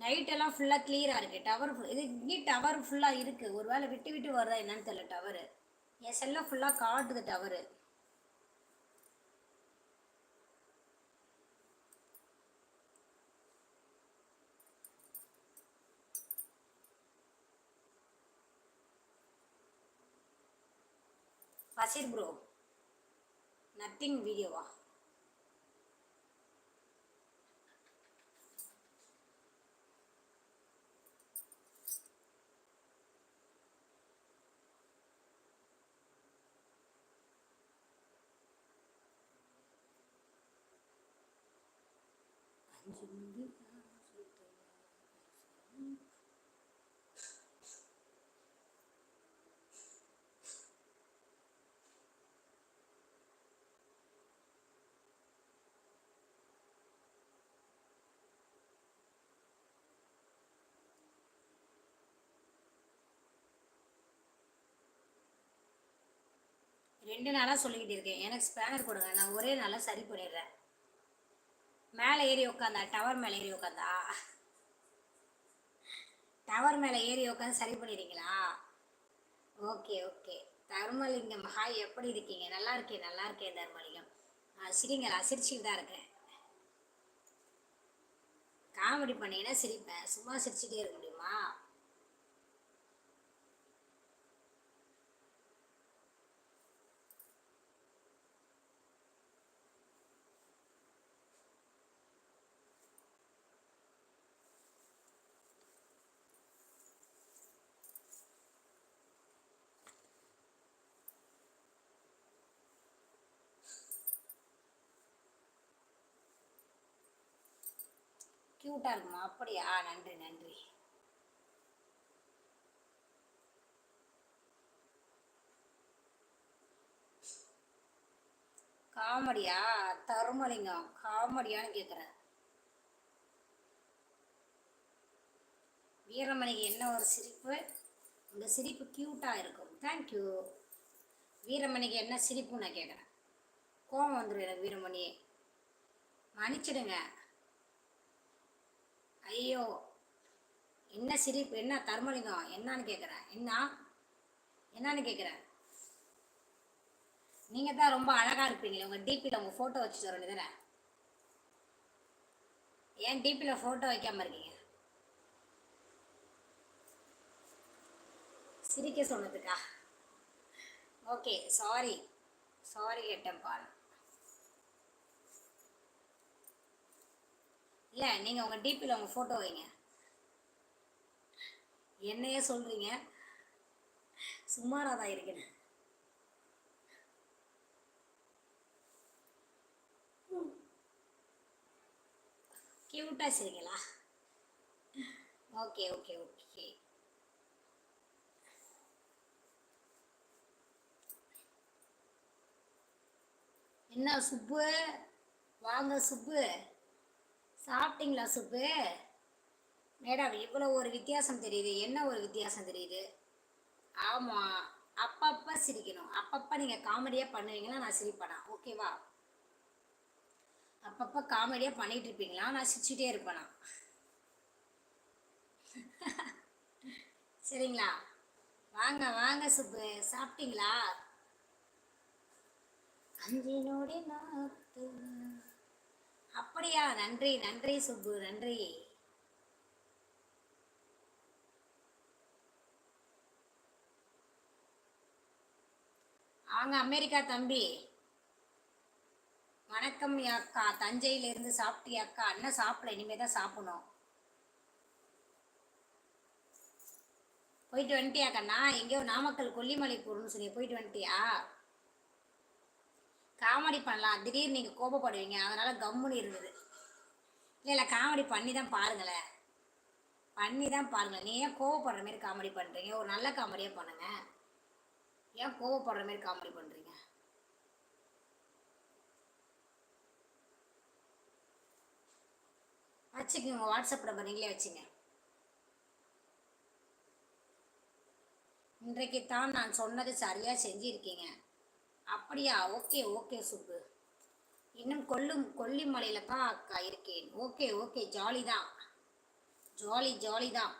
நைட்டெல்லாம் ஃபுல்லாக கிளியராக இருக்குது டவர் இது இங்கே டவர் ஃபுல்லாக இருக்குது ஒரு வேளை விட்டு விட்டு வருதா என்னன்னு தெரியல டவரு என் செல்லை ஃபுல்லாக காட்டுது டவரு பசீர் ப்ரோ நத்திங் வீடியோவா அஞ்சு ரெண்டு நாளாக சொல்லிக்கிட்டு இருக்கேன். எனக்கு ஸ்பேனர் கொடுங்க. நான் ஒரே நாளாக சரி பண்ணிடுறேன். மேலே ஏறி உட்காந்தா டவர் மேலே ஏறி உட்காந்தா டவர் மேலே ஏறி உட்காந்து சரி பண்ணிடுறீங்களா? ஓகே ஓகே தர்மலிங்கம் ஹாய் எப்படி இருக்கீங்க? நல்லா இருக்கேன் நல்லா இருக்கேன் தர்மலிங்கம். ஆ, சிரிங்களா சிரிச்சுட்டு தான் இருக்கேன். காமெடி பண்ணீங்கன்னா சிரிப்பேன். சும்மா சிரிச்சுட்டே இருக்க முடியுமா? க்யூட்டாக இருக்குமா? அப்படியா? நன்றி நன்றி. காமெடியா? தருமலிங்கம் காமெடியான்னு கேட்குறேன் வீரமணிக்கு என்ன ஒரு சிரிப்பு? இந்த சிரிப்பு க்யூட்டாக இருக்கும். தேங்க்யூ வீரமணிக்கு என்ன சிரிப்பு நான் கேட்குறேன் கோவம் வந்துடும் எனக்கு வீரமணியே. மன்னிச்சிடுங்க. ஐயோ என்ன சிரிப்பு என்ன தர்மலிங்கம் என்னன்னு கேட்குறேன் என்ன? என்னன்னு கேட்குறேன் நீங்கள் தான் ரொம்ப அழகாக இருப்பீங்களே உங்கள் டிபியில் உங்கள் ஃபோட்டோ வச்சுட்டு வரணும் வேண்டியதானே ஏன் டிபியில் ஃபோட்டோ வைக்காமல் இருக்கீங்க? சிரிக்க சொன்னதுக்கா? ஓகே சாரி சாரி கேட்டேன் கேட்டேன்ப்பா இல்லை நீங்கள் உங்கள் டிபியில் உங்கள் ஃபோட்டோ வைங்க. என்னையே சொல்கிறீங்க சுமாராக தான் இருக்கேன். க்யூட்டாக சரிங்களா ஓகே ஓகே ஓகே என்ன சுப்பு? வாங்க சுப்பு. சாப்பிட்டீங்களா சுப்பு மேடம் இவ்வளோ ஒரு வித்தியாசம் தெரியுது. என்ன ஒரு வித்தியாசம் தெரியுது? ஆமாம் அப்பப்போ சிரிக்கணும். அப்பப்போ நீங்கள் காமெடியாக பண்ணுவீங்களா நான் சிரிப்பேனா? ஓகேவா அப்பப்போ காமெடியாக பண்ணிகிட்டு இருப்பீங்களா? நான் சிரிச்சுட்டே இருப்பேனா? சரிங்களா? வாங்க வாங்க சுப்பு சாப்பிட்டீங்களா? அஞ்சு நோடி நாத்து. அப்படியா? நன்றி நன்றி சுப்பு நன்றி. அவங்க அமெரிக்கா தம்பி. வணக்கம் அக்கா. தஞ்சையிலேருந்து சாப்பிட்டியா அக்கா? அண்ணன் சாப்பிடல இனிமே தான் சாப்பிடணும். போயிட்டு வந்துட்டியா நான் எங்கேயோ நாமக்கல் கொல்லிமலை போகணும்னு சொல்லி போயிட்டு வந்துட்டியா? காமெடி பண்ணலாம். திடீர்னு நீங்கள் கோபப்படுவீங்க. அதனால் கம்முன்னு இருந்தது இல்லை இல்லை காமெடி பண்ணி தான் பாருங்களேன். பண்ணி தான் பாருங்களேன். நீ ஏன் கோவப்படுற மாரி காமெடி பண்ணுறீங்க ஒரு நல்ல காமெடியாக பண்ணுங்க. ஏன் கோவப்படுற மாரி காமெடி பண்ணுறீங்க வச்சுக்கோங்க. வாட்ஸ்அப் நம்பர் நீங்களே வச்சுங்க. இன்றைக்கு தான் நான் சொன்னது சரியாக செஞ்சுருக்கீங்க. அப்படியா? Okay okay Subbu. இன்னும் கொல்லும் கொல்லிமலையில தான் அக்கா இருக்கேன். ஓகே ஓகே ஜாலி தான் ஜாலி ஜாலி தான்